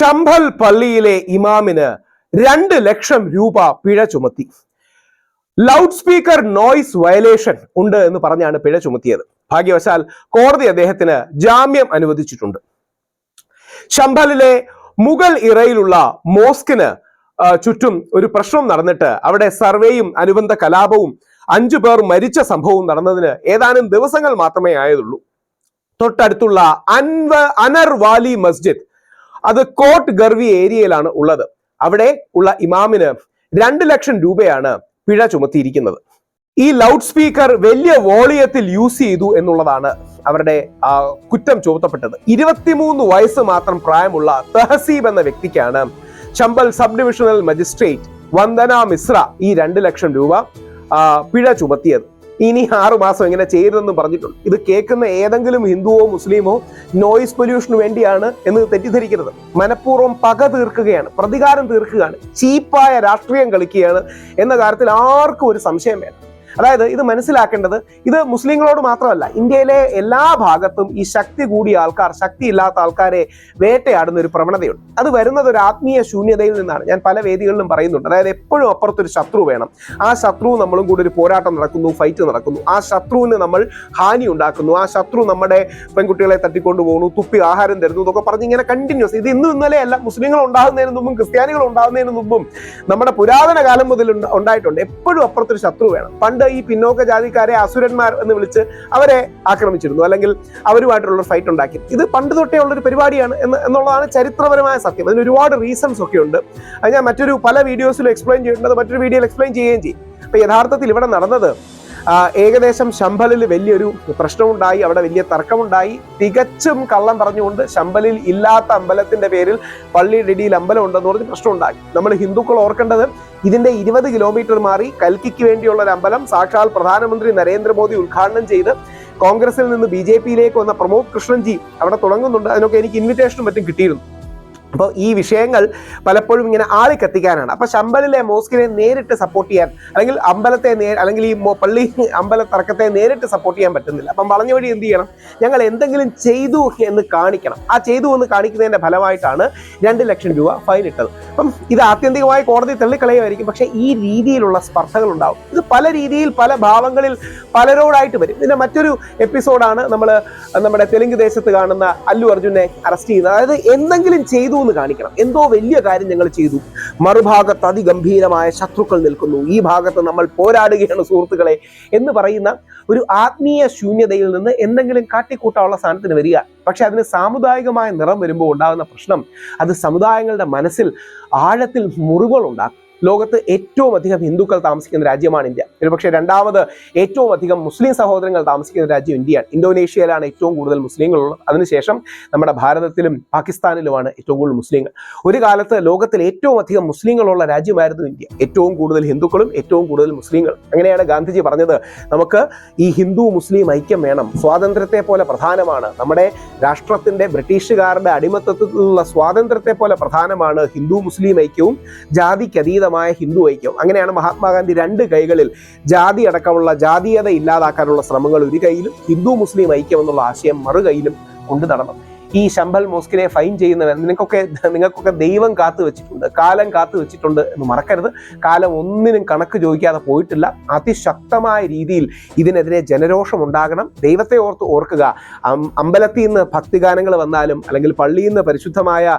ശംഭൽ പള്ളിയിലെ ഇമാമിന് രണ്ട് ലക്ഷം രൂപ പിഴ ചുമത്തി. ലൗഡ് സ്പീക്കർ നോയ്സ് വയലേഷൻ ഉണ്ട് എന്ന് പറഞ്ഞാണ് പിഴ ചുമത്തിയത്. ഭാഗ്യവശാൽ കോടതി അദ്ദേഹത്തിന് ജാമ്യം അനുവദിച്ചിട്ടുണ്ട്. ശംഭലിലെ മുഗൾ ഇറയിലുള്ള മോസ്കിന് ചുറ്റും ഒരു പ്രശ്നം നടന്നിട്ട് അവിടെ സർവേയും അനുബന്ധ കലാപവും അഞ്ചു പേർ മരിച്ച സംഭവവും നടന്നതിന് ഏതാനും ദിവസങ്ങൾ മാത്രമേ ആയതുള്ളൂ. തൊട്ടടുത്തുള്ള അൻവ അനർവാലി മസ്ജിദ് അത് കോട്ട് ഗർവി ഏരിയയിലാണ് ഉള്ളത്. അവിടെ ഉള്ള ഇമാമിന് രണ്ട് ലക്ഷം രൂപയാണ് പിഴ ചുമത്തിയിരിക്കുന്നത്. ഈ ലൗഡ് സ്പീക്കർ വലിയ വോളിയത്തിൽ യൂസ് ചെയ്തു എന്നുള്ളതാണ് അവരുടെ കുറ്റം ചുമത്തപ്പെട്ടത്. ഇരുപത്തിമൂന്ന് വയസ്സ് മാത്രം പ്രായമുള്ള തഹസീബ് എന്ന വ്യക്തിക്കാണ് Chambal sub divisional magistrate Vandana Mishra ഈ രണ്ട് ലക്ഷം രൂപ പിഴ ചുമത്തിയത്. ഇനി ആറു മാസം ഇങ്ങനെ ചെയ്യരുതെന്നും പറഞ്ഞിട്ടുണ്ട്. ഇത് കേൾക്കുന്ന ഏതെങ്കിലും ഹിന്ദുവോ മുസ്ലിമോ നോയിസ് പൊല്യൂഷന് വേണ്ടിയാണ് എന്ന് തെറ്റിദ്ധരിക്കരുത്. മനഃപൂർവം പക തീർക്കുകയാണ് പ്രതികാരം തീർക്കുകയാണ് ചീപ്പായ രാഷ്ട്രീയം കളിക്കുകയാണ് എന്ന കാര്യത്തിൽ ആർക്കും ഒരു സംശയം വേണം അതായത് ഇത് മനസ്സിലാക്കേണ്ടത് ഇത് മുസ്ലിങ്ങളോട് മാത്രമല്ല ഇന്ത്യയിലെ എല്ലാ ഭാഗത്തും ഈ ശക്തി കൂടിയ ആൾക്കാർ ശക്തി ഇല്ലാത്ത ആൾക്കാരെ വേട്ടയാടുന്ന ഒരു പ്രവണതയുണ്ട്. അത് വരുന്നത് ഒരു ആത്മീയ ശൂന്യതയിൽ നിന്നാണ്. ഞാൻ പല വേദികളിലും പറയുന്നുണ്ട്. അതായത് എപ്പോഴും അപ്പുറത്തൊരു ശത്രു വേണം. ആ ശത്രു നമ്മളും കൂടി ഒരു പോരാട്ടം നടക്കുന്നു ഫൈറ്റ് നടക്കുന്നു. ആ ശത്രുവിന് നമ്മൾ ഹാനി ഉണ്ടാക്കുന്നു. ആ ശത്രു നമ്മുടെ പെൺകുട്ടികളെ തട്ടിക്കൊണ്ടു പോകുന്നു തുപ്പി ആഹാരം തരുന്നു എന്നൊക്കെ പറഞ്ഞ് ഇങ്ങനെ കണ്ടിന്യൂസ് ഇത് ഇന്നും ഇന്നലെയല്ല മുസ്ലിങ്ങൾ ഉണ്ടാകുന്നതിന് മുമ്പും ക്രിസ്ത്യാനികൾ ഉണ്ടാകുന്നതിന് മുമ്പും നമ്മുടെ പുരാതന കാലം മുതൽ ഉണ്ടായിട്ടുണ്ട്. എപ്പോഴും അപ്പുറത്തൊരു ശത്രു വേണം. പണ്ട് ഈ പിന്നോക്ക ജാതിക്കാരെ അസുരന്മാർ എന്ന് വിളിച്ച് അവരെ ആക്രമിച്ചിരുന്നു? അല്ലെങ്കിൽ അവരുമായിട്ടുള്ള ഫൈറ്റ് ഉണ്ടാക്കി. ഇത് പണ്ട് തൊട്ടേ ഉള്ളൊരു പരിപാടിയാണ് എന്ന് എന്നുള്ളതാണ് ചരിത്രപരമായ സത്യം. അതിന് ഒരുപാട് റീസൺസ് ഒക്കെ ഉണ്ട്. അത് ഞാൻ മറ്റൊരു പല വീഡിയോസിലും എക്സ്പ്ലെയിൻ ചെയ്യേണ്ടത് മറ്റൊരു വീഡിയോയിൽ എക്സ്പ്ലെയിൻ ചെയ്യുകയും ചെയ്യും. അപ്പൊ യഥാർത്ഥത്തിൽ ഇവിടെ നടന്നത് ഏകദേശം ശമ്പലിൽ വലിയൊരു പ്രശ്നമുണ്ടായി. അവിടെ വലിയ തർക്കമുണ്ടായി. തികച്ചും കള്ളം പറഞ്ഞുകൊണ്ട് ശമ്പലിൽ ഇല്ലാത്ത അമ്പലത്തിന്റെ പേരിൽ പള്ളിയുടെ ഇടിയിൽ അമ്പലം ഉണ്ടെന്ന് പറഞ്ഞ് പ്രശ്നമുണ്ടായി. നമ്മൾ ഹിന്ദുക്കൾ ഓർക്കേണ്ടത് ഇതിന്റെ ഇരുപത് കിലോമീറ്റർ മാറി കൽക്കിക്ക് വേണ്ടിയുള്ള ഒരു അമ്പലം സാക്ഷാൽ പ്രധാനമന്ത്രി നരേന്ദ്രമോദി ഉദ്ഘാടനം ചെയ്ത് കോൺഗ്രസിൽ നിന്ന് ബി ജെ പിയിലേക്ക് വന്ന പ്രമോദ് കൃഷ്ണൻജി അവിടെ തുടങ്ങുന്നുണ്ട്. അതിനൊക്കെ എനിക്ക് ഇൻവിറ്റേഷനും മറ്റും കിട്ടിയിരുന്നു. അപ്പോൾ ഈ വിഷയങ്ങൾ പലപ്പോഴും ഇങ്ങനെ ആളി കത്തിക്കാനാണ് അപ്പൊ ശമ്പലിലെ മോസ്കിനെ നേരിട്ട് സപ്പോർട്ട് ചെയ്യാൻ അല്ലെങ്കിൽ അമ്പലത്തെ നേ അല്ലെങ്കിൽ ഈ പള്ളി അമ്പല തർക്കത്തെ നേരിട്ട് സപ്പോർട്ട് ചെയ്യാൻ പറ്റുന്നില്ല. അപ്പം വളഞ്ഞ വഴി എന്ത് ചെയ്യണം? ഞങ്ങൾ എന്തെങ്കിലും ചെയ്തു എന്ന് കാണിക്കണം. ആ ചെയ്തു എന്ന് കാണിക്കുന്നതിന്റെ ഫലമായിട്ടാണ് രണ്ട് ലക്ഷം രൂപ ഫൈൻ ഇട്ടത്. അപ്പം ഇത് ആത്യന്തികമായി കോടതി തള്ളിക്കളയുമായിരിക്കും. പക്ഷേ ഈ രീതിയിലുള്ള സ്പർശകൾ ഉണ്ടാവും. ഇത് പല രീതിയിൽ പല ഭാവങ്ങളിൽ പലരോടായിട്ട് വരും. ഇതിന്റെ മറ്റൊരു എപ്പിസോഡാണ് നമ്മൾ നമ്മുടെ തെലുങ്ക് ദേശത്ത് കാണുന്ന അല്ലു അർജുനെ അറസ്റ്റ് ചെയ്യുന്നത്. അതായത് എന്തെങ്കിലും ചെയ്തു എന്ന് കാണിക്കണം. എന്തോ വലിയ കാര്യം ഞങ്ങൾ ചെയ്തു. മറുഭാഗത്ത് അതിഗംഭീരമായ ശത്രുക്കൾ നിൽക്കുന്നു. ഈ ഭാഗത്ത് നമ്മൾ പോരാടുകയാണ് സുഹൃത്തുക്കളെ. എന്ന് പറയുന്ന ഒരു ആത്മീയ ശൂന്യതയിൽ നിന്ന് എന്തെങ്കിലും കാട്ടിക്കൂട്ടാനുള്ള സ്ഥാനത്തിന് വരിക. പക്ഷെ അതിന് സാമുദായികമായ നിറം വരുമ്പോൾ ഉണ്ടാകുന്ന പ്രശ്നം അത് സമുദായങ്ങളുടെ മനസ്സിൽ ആഴത്തിൽ മുറിവുകൾ ഉണ്ടാക്കും ലോകത്ത് ഏറ്റവും അധികം ഹിന്ദുക്കൾ താമസിക്കുന്ന രാജ്യമാണ് ഇന്ത്യ. ഒരുപക്ഷെ രണ്ടാമത് ഏറ്റവും അധികം മുസ്ലിം സഹോദരങ്ങൾ താമസിക്കുന്ന രാജ്യം ഇന്ത്യയാണ്. ഇന്തോനേഷ്യയിലാണ് ഏറ്റവും കൂടുതൽ മുസ്ലിങ്ങളുള്ളത്. അതിനുശേഷം നമ്മുടെ ഭാരതത്തിലും പാകിസ്ഥാനിലുമാണ് ഏറ്റവും കൂടുതൽ മുസ്ലിങ്ങൾ. ഒരു കാലത്ത് ലോകത്തിൽ ഏറ്റവും അധികം മുസ്ലിങ്ങളുള്ള രാജ്യമായിരുന്നു ഇന്ത്യ. ഏറ്റവും കൂടുതൽ ഹിന്ദുക്കളും ഏറ്റവും കൂടുതൽ മുസ്ലിങ്ങളും. അങ്ങനെയാണ് ഗാന്ധിജി പറഞ്ഞത്. നമുക്ക് ഈ ഹിന്ദു മുസ്ലിം ഐക്യം വേണം. സ്വാതന്ത്ര്യത്തെ പോലെ പ്രധാനമാണ്. നമ്മുടെ രാഷ്ട്രത്തിന്റെ ബ്രിട്ടീഷുകാരുടെ അടിമത്തത്തിലുള്ള സ്വാതന്ത്ര്യത്തെ പോലെ പ്രധാനമാണ് ഹിന്ദു മുസ്ലിം ഐക്യവും. ജാതിക്ക് അതീതമായ ഹിന്ദു ഐക്യം. അങ്ങനെയാണ് മഹാത്മാഗാന്ധി രണ്ട് കൈകളിൽ ജാതി അടക്കമുള്ള ജാതീയത ഇല്ലാതാക്കാനുള്ള ശ്രമങ്ങൾ ഒരു കൈയിലും ഹിന്ദു മുസ്ലിം ഐക്യം എന്നുള്ള ആശയം മറുകൈയിലും കൊണ്ടു നടന്നു ഈ ശമ്പൽ മോസ്കിനെ ഫൈൻ ചെയ്യുന്നവൻ. നിങ്ങൾക്കൊക്കെ നിങ്ങൾക്കൊക്കെ ദൈവം കാത്തു വെച്ചിട്ടുണ്ട്. കാലം കാത്തു വെച്ചിട്ടുണ്ട് എന്ന് മറക്കരുത്. കാലം ഒന്നിനും കണക്ക് ചോദിക്കാതെ പോയിട്ടില്ല. അതിശക്തമായ രീതിയിൽ ഇതിനെതിരെ ജനരോഷം ഉണ്ടാകണം. ദൈവത്തെ ഓർത്ത് ഓർക്കുക. അമ്പലത്തിൽ നിന്ന് ഭക്തിഗാനങ്ങൾ വന്നാലും അല്ലെങ്കിൽ പള്ളിയിൽ നിന്ന് പരിശുദ്ധമായ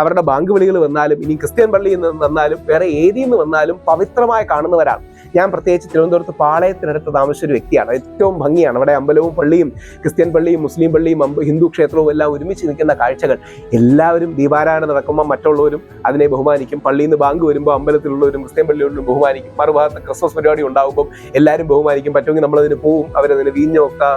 അവരുടെ ബാങ്ക് വിളികൾ വന്നാലും ഇനി ക്രിസ്ത്യൻ പള്ളിയിൽ നിന്ന് വന്നാലും വേറെ ഏതിൽ നിന്ന് വന്നാലും പവിത്രമായി കാണുന്നവരാണ്. ഞാൻ പ്രത്യേകിച്ച് തിരുവനന്തപുരത്ത് പാളയത്തിനടുത്ത് താമസിച്ച ഒരു വ്യക്തിയാണ്. ഏറ്റവും ഭംഗിയാണ്. അവിടെ അമ്പലവും പള്ളിയും ക്രിസ്ത്യൻ പള്ളിയും മുസ്ലിം പള്ളിയും ഹിന്ദു ക്ഷേത്രവും എല്ലാം ഒരുമിച്ച് നിൽക്കുന്ന കാഴ്ചകൾ. എല്ലാവരും ദീപാരാധന നടക്കുമ്പോൾ മറ്റുള്ളവരും അതിനെ ബഹുമാനിക്കും. പള്ളിയിൽ നിന്ന് ബാങ്ക് വരുമ്പോൾ അമ്പലത്തിലുള്ളവരും ക്രിസ്ത്യൻ പള്ളിയുള്ളവരും ബഹുമാനിക്കും. മറുഭാഗത്ത് ക്രിസ്മസ് പരിപാടി ഉണ്ടാകുമ്പോൾ എല്ലാവരും ബഹുമാനിക്കും. പറ്റുമെങ്കിൽ നമ്മളതിന് പോവും അവരതിന് വീഞ്ഞൊക്കെ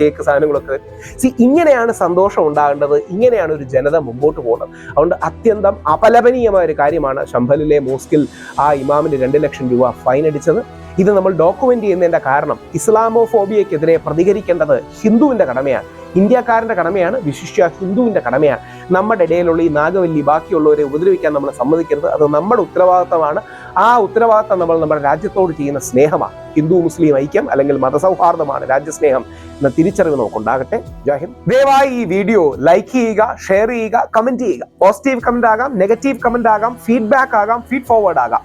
കേക്ക് സാധനങ്ങളൊക്കെ സി ഇങ്ങനെയാണ് സന്തോഷം ഉണ്ടാകേണ്ടത്. ഇങ്ങനെയാണ് ഒരു ജനത മുമ്പോട്ട് പോകുന്നത്. അതുകൊണ്ട് അത്യന്തം അപലപനീയമായ ഒരു കാര്യമാണ് ശംഭലിലെ മോസ്കിൽ ആ ഇമാമിന് രണ്ട് ലക്ഷം രൂപ ഫൈൻ അടിച്ചത്. ഇത് നമ്മൾ ഡോക്യുമെന്റ് ചെയ്യുന്നതിന്റെ കാരണം ഇസ്ലാമോഫോബിയക്കെതിരെ പ്രതികരിക്കേണ്ടത് ഹിന്ദുവിന്റെ കടമയാണ്. ഇന്ത്യക്കാരന്റെ കടമയാണ് വിശിഷ്യ ഹിന്ദുവിന്റെ കടമയാണ്. നമ്മുടെ ഇടയിലുള്ള ഈ നാഗവല്ലി ബാക്കിയുള്ളവരെ ഉപദ്രവിക്കാൻ നമ്മൾ സമ്മതിക്കരുത്. അത് നമ്മുടെ ഉത്തരവാദിത്തമാണ്. ആ ഉത്തരവാദിത്തം നമ്മൾ നമ്മുടെ രാജ്യത്തോട് ചെയ്യുന്ന സ്നേഹമാണ്. ഹിന്ദു മുസ്ലിം ഐക്യം അല്ലെങ്കിൽ മതസൗഹാർദ്ദമാണ് രാജ്യസ്നേഹം എന്ന തിരിച്ചറിവ് നമുക്കുണ്ടാകട്ടെ. ജാഹിന്ദ് ദയവായി ഈ വീഡിയോ ലൈക്ക് ചെയ്യുക ഷെയർ ചെയ്യുക കമന്റ് ചെയ്യുക. പോസിറ്റീവ് കമന്റ് ആകാം നെഗറ്റീവ് കമന്റ് ആകാം ഫീഡ്ബാക്ക് ആകാം ഫീഡ് ഫോർവേഡ് ആകാം.